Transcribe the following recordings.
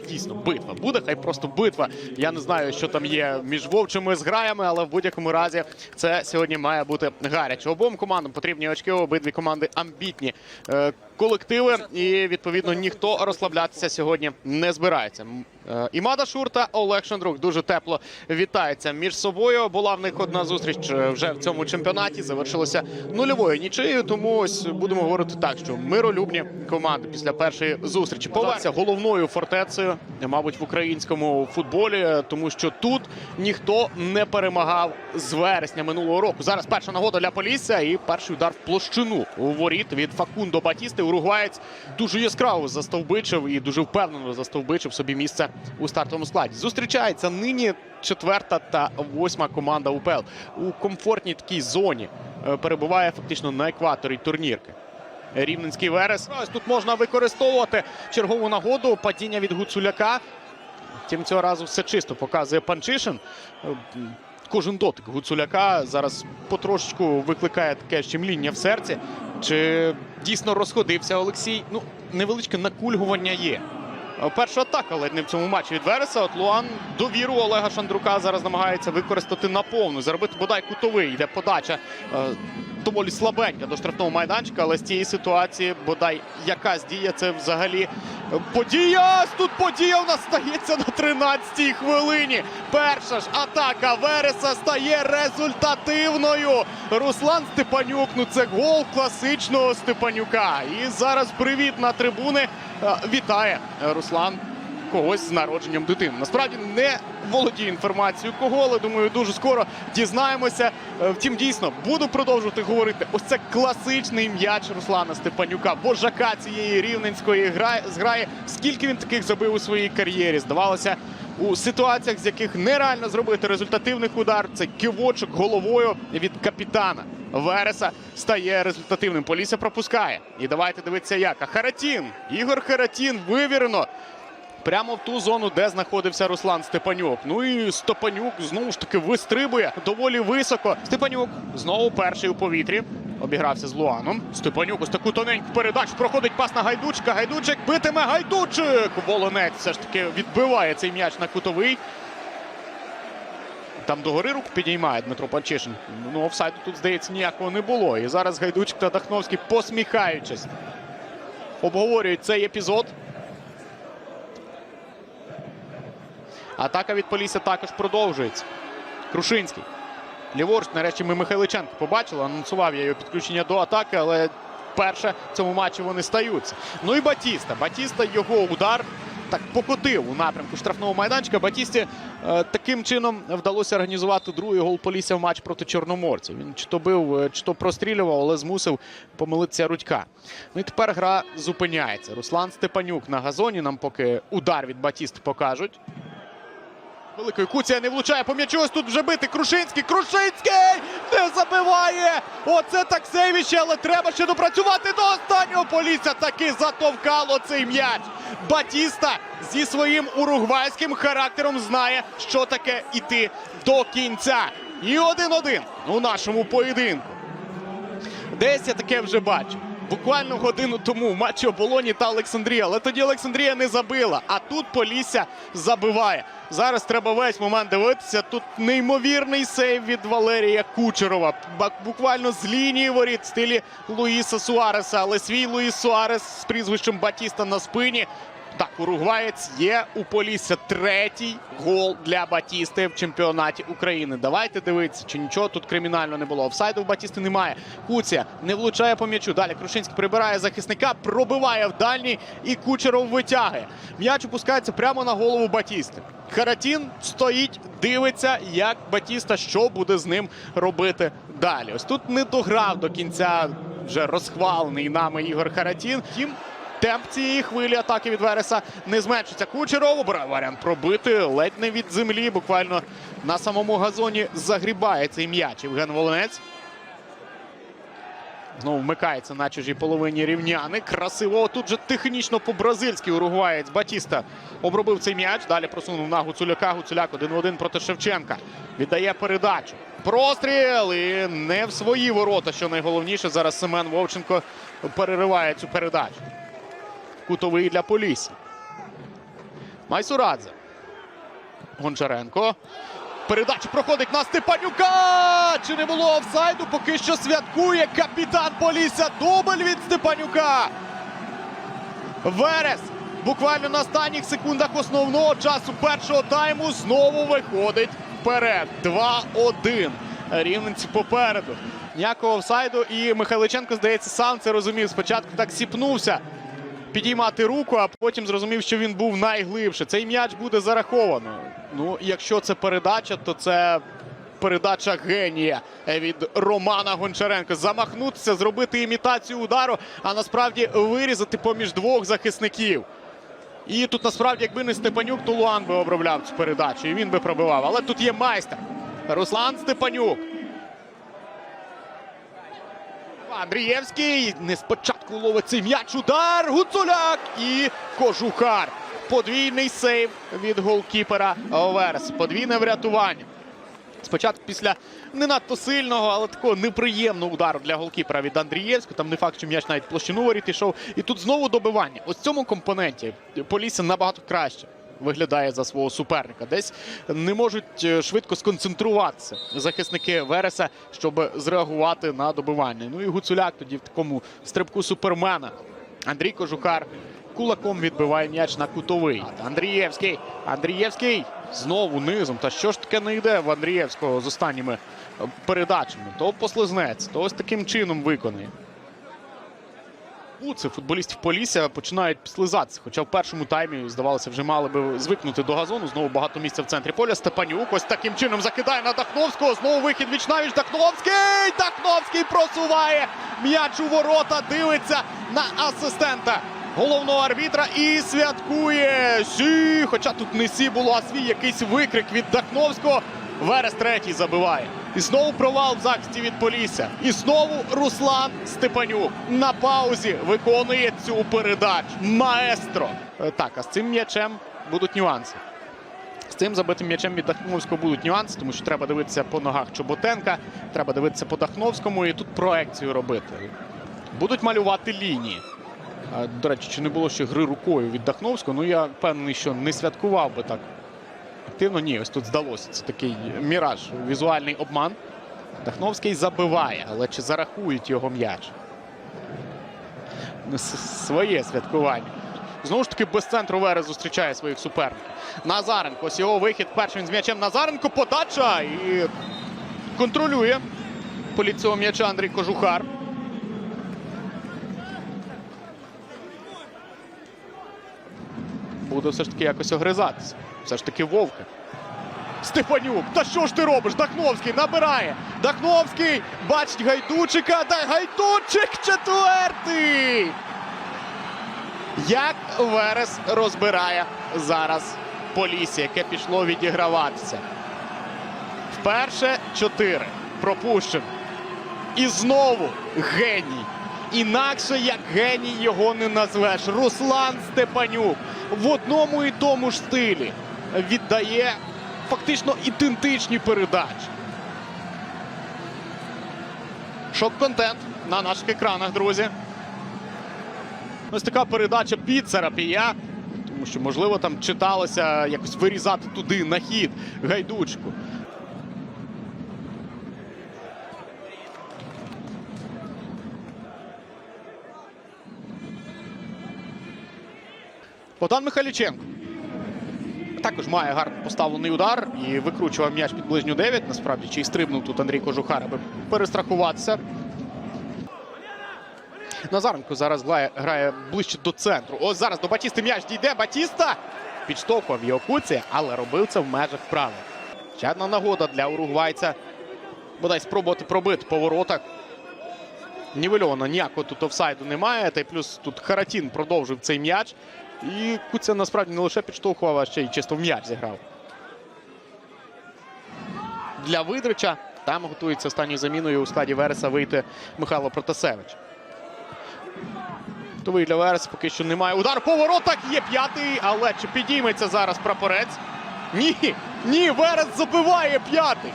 та дійсно битва буде. Хай просто битва. Я не знаю, що там є між вовчими зграями, але в будь-якому разі це сьогодні має бути гаряче. Обом командам потрібні очки. Обидві команди амбітні е, колективи, і відповідно ніхто розслаблятися сьогодні не збирається. Е, Імада Шур та Олег Шандрук дуже тепло вітаються між собою. Була в них одна зустріч е, вже в цьому чемпіонаті. Завершилася нульовою нічиєю. Тому ось будемо говорити так, що миролюбні команди після першої зустрічі повернуться головною фортецею, мабуть, в українському футболі, тому що тут ніхто не перемагав з вересня минулого року. Зараз перша нагода для Полісся і перший удар в площину у воріт від Факундо Батісти. Уругваєць дуже яскраво застовбичив і дуже впевнено застовбичив собі місце у стартовому складі. Зустрічається нині четверта та восьма команда УПЛ у комфортній такій зоні. е, Перебуває фактично на екваторі турнірки. Рівненський Верес. Ось тут можна використовувати чергову нагоду. Падіння від Гуцуляка. Втім, цього разу все чисто показує Панчишин. Е, Кожен дотик Гуцуляка зараз потрошечку викликає таке щемління в серці. Чи дійсно розходився Олексій? Ну, невеличке накульгування є. Перша атака ледь не в цьому матчі від Вереса. От Луан довіру Олега Шандрука зараз намагається використати наповну. Заробити бодай кутовий. Йде подача е, доволі слабенька до штрафного майданчика, але з цієї ситуації бодай якась дія. Це взагалі подія. Тут подія у нас стається на 13-й хвилині. Перша ж атака Вереса стає результативною. Руслан Степанюк. Ну це гол класичного Степанюка. І зараз привіт на трибуни. Е, Вітає Руслан когось з народженням дитини. Насправді не володію інформацією кого, але думаю, дуже скоро дізнаємося. Е, Втім, дійсно буду продовжувати говорити. Ось це класичний м'яч Руслана Степанюка, вожака цієї рівненської гра- зграї. Скільки він таких забив у своїй кар'єрі? Здавалося. У ситуаціях, з яких нереально зробити результативний удар, це кивочок головою від капітана Вереса стає результативним. Полісся пропускає. І давайте дивитися, як. А Харатін, Ігор Харатін вивірено прямо в ту зону, де знаходився Руслан Степанюк. Ну і Степанюк знову ж таки вистрибує доволі високо. Степанюк знову перший у повітрі. Обігрався з Луаном. Степанюк ось таку тоненьку передачу проходить пас на гайдучка. Гайдучик битиме гайдучик. Волонець все ж таки відбиває цей м'яч на кутовий. Там догори руку підіймає Дмитро Панчишин. Ну, офсайду тут, здається, ніякого не було. І зараз Гайдучик та Дахновський, посміхаючись, обговорюють цей епізод. Атака від Полісся також продовжується. Крушинський. Ліворуч, нарешті, ми Михайличенко побачили. Анонсував я його підключення до атаки, але вперше в цьому матчі вони стаються. Ну і Батіста. Батіста його удар так покотив у напрямку штрафного майданчика. Батісті е, таким чином вдалося організувати другий гол Полісся в матч проти Чорноморця. Він чи то бив, е, чи то прострілював, але змусив помилитися Рудька. Ну і тепер гра зупиняється. Руслан Степанюк на газоні. Нам поки удар від Батіст покажуть. Великою Куція не влучає по м'ячу. Ось тут вже бити. Крушинський. Крушинський не забиває. Оце так сейвіще, але треба ще допрацювати до останнього. Полісся таки затовкало цей м'яч. Батіста зі своїм уругвайським характером знає, що таке іти до кінця. І один-один у нашому поєдинку. Десь я таке вже бачив. Буквально годину тому в матчі Оболоні та Олександрія. Але тоді Олександрія не забила. А тут Полісся забиває. Зараз треба весь момент дивитися. Тут неймовірний сейв від Валерія Кучерова. Буквально з лінії воріт в стилі Луїса Суареса. Але свій Луїс Суарес з прізвищем Батіста на спині. Так, уругваєць є у Полісся третій гол для Батісти в чемпіонаті України. Давайте дивитися, чи нічого тут кримінально не було. Офсайду в Батісти немає. Куця не влучає по м'ячу. Далі Крушинський прибирає захисника, пробиває в дальній і Кучеров витягує. М'яч опускається прямо на голову Батісти. Харатін стоїть, дивиться, як Батіста, що буде з ним робити далі. Ось тут не дограв до кінця вже розхвалений нами Ігор Харатін. Втім, Темп цієї хвилі атаки від Вереса не зменшиться. Кучеров обирає варіант пробити ледь не від землі. Буквально на самому газоні загрібає цей м'яч. Євген Волонець. Знову вмикається на чужій половині рівняни. Красиво тут же технічно по-бразильськи уругваєць Батіста обробив цей м'яч. Далі просунув на Гуцуляка. Гуцуляк 1-1 проти Шевченка. Віддає передачу. Простріл і не в свої ворота. Що найголовніше, зараз Семен Вовченко перериває цю передачу. Кутовий для Полісся. Майсурадзе. Гончаренко. Передача проходить на Степанюка. Чи не було офсайду? Поки що святкує капітан Полісся. Дубль від Степанюка. Верес буквально на останніх секундах основного часу першого тайму знову виходить вперед. 2-1. Рівненці попереду. Ніякого офсайду. І Михайличенко, здається, сам це розумів. Спочатку так сіпнувся підіймати руку, а потім зрозумів, що він був найглибше. Цей м'яч буде зараховано. Ну, якщо це передача, то це передача генія від Романа Гончаренка. Замахнутися, зробити імітацію удару, а насправді вирізати поміж двох захисників. І тут насправді, якби не Степанюк, то Луан би обробляв цю передачу. І він би пробивав. Але тут є майстер. Руслан Степанюк. Андрієвський не спочатку ловить цей м'яч. Удар. Гуцуляк і Кожухар. Подвійний сейв від голкіпера Верес. Подвійне врятування. Спочатку після не надто сильного, але такого неприємного удару для голкіпера від Андрієвського. Там не факт, що м'яч навіть площину воріт йшов. І тут знову добивання. Ось цьому компоненті Полісся набагато краще виглядає за свого суперника. Десь не можуть е, швидко сконцентруватися захисники Вереса, щоб зреагувати на добивання. Ну і Гуцуляк тоді в такому стрибку супермена. Андрій Кожухар кулаком відбиває м'яч на кутовий. Андрієвський. Андрієвський знову низом. Та що ж таке не йде в Андрієвського з останніми передачами? То послизнеться, то ось таким чином виконує. Це футболістів Полісся починають слизатися. Хоча в першому таймі, здавалося, вже мали би звикнути до газону. Знову багато місця в центрі поля. Степанюк ось таким чином закидає на Дахновського. Знову вихід вічнавіч. Дахновський! Дахновський просуває м'яч у ворота. Дивиться на асистента головного арбітра і святкує. Сі! Хоча тут не сі було, а свій якийсь викрик від Дахновського. Верес третій забиває. І знову провал в захисті від Полісся. І знову Руслан Степанюк на паузі виконує цю передачу. Маестро. Е, Так, а з цим м'ячем будуть нюанси. З цим забитим м'ячем від Дахновського будуть нюанси, тому що треба дивитися по ногах Чоботенка, треба дивитися по Дахновському і тут проекцію робити. Будуть малювати лінії. До речі, чи не було ще гри рукою від Дахновського? Ну я впевнений, що не святкував би так активно. Ні, ось тут здалося. Це такий міраж, візуальний обман. Дахновський забиває, але чи зарахують його м'яч? Ну, Своє святкування. Знову ж таки, без центру Верес зустрічає своїх суперників. Назаренко. Ось його вихід. Першим з м'ячем Назаренко. Подача і контролює політ цього м'яча Андрій Кожухар. Буде все ж таки якось огризатися. Все ж таки вовка. Степанюк, та що ж ти робиш? Дахновський набирає. Дахновський бачить гайдучика. Та гайдучик четвертий. Як Верес розбирає зараз Полісся, яке пішло відіграватися. Вперше чотири. Пропущено. І знову геній. Інакше як геній його не назвеш. Руслан Степанюк в одному і тому ж стилі віддає фактично ідентичні передачі. Шок-контент на наших екранах, друзі. Ось така передача під Сарапія. Тому що, можливо, там читалося якось вирізати туди на хід гайдучку. Богдан Михайліченко. Також має гарно поставлений удар і викручував м'яч під ближню 9. Насправді, чи й стрибнув тут Андрій Кожухар, аби перестрахуватися. Назаренко зараз грає, ближче до центру. Ось зараз до Батісти м'яч дійде. Батіста підштовхував його куці, але робив це в межах правил. Ще одна нагода для уругвайця. Бодай спробувати пробити по воротах. Нівельовано ніякого тут офсайду немає. Та й плюс тут Харатін продовжив цей м'яч. І Куця насправді не лише підштовхував, а ще й чисто в м'яч зіграв. Для Видрича там готується останньою заміною у складі Вереса вийти Михайло Протасевич. Готовий для Вереса поки що немає. Удар по воротах є п'ятий, але чи підійметься зараз прапорець? Ні, ні, Верес забиває п'ятий.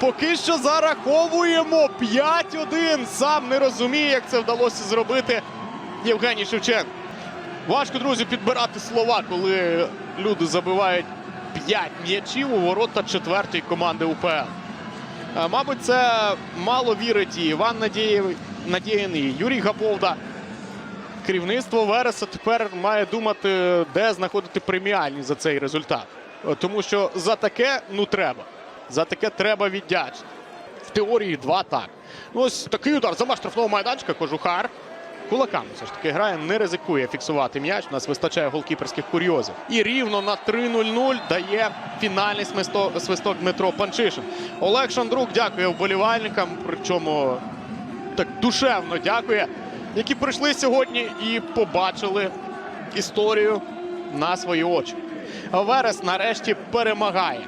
Поки що зараховуємо 5-1. Сам не розуміє, як це вдалося зробити Євгеній Шевченко. Важко, друзі, підбирати слова, коли люди забивають 5 м'ячів у ворота четвертої команди УПЛ. Е, Мабуть, це мало вірить і Іван Надіїн, і Юрій Габовда. Керівництво Вереса тепер має думати, де знаходити преміальні за цей результат. Е, Тому що за таке ну треба. За таке треба віддячити. В теорії два так. Ну, ось такий удар за штрафного майданчика. Кожухар. Кулаками все ж таки грає, не ризикує фіксувати м'яч. У нас вистачає голкіперських курйозів. І рівно на 3-0-0 дає фінальний свисток, Дмитро Панчишин. Олег Шандрук дякує вболівальникам, причому так душевно дякує, які прийшли сьогодні і побачили історію на свої очі. Верес нарешті перемагає.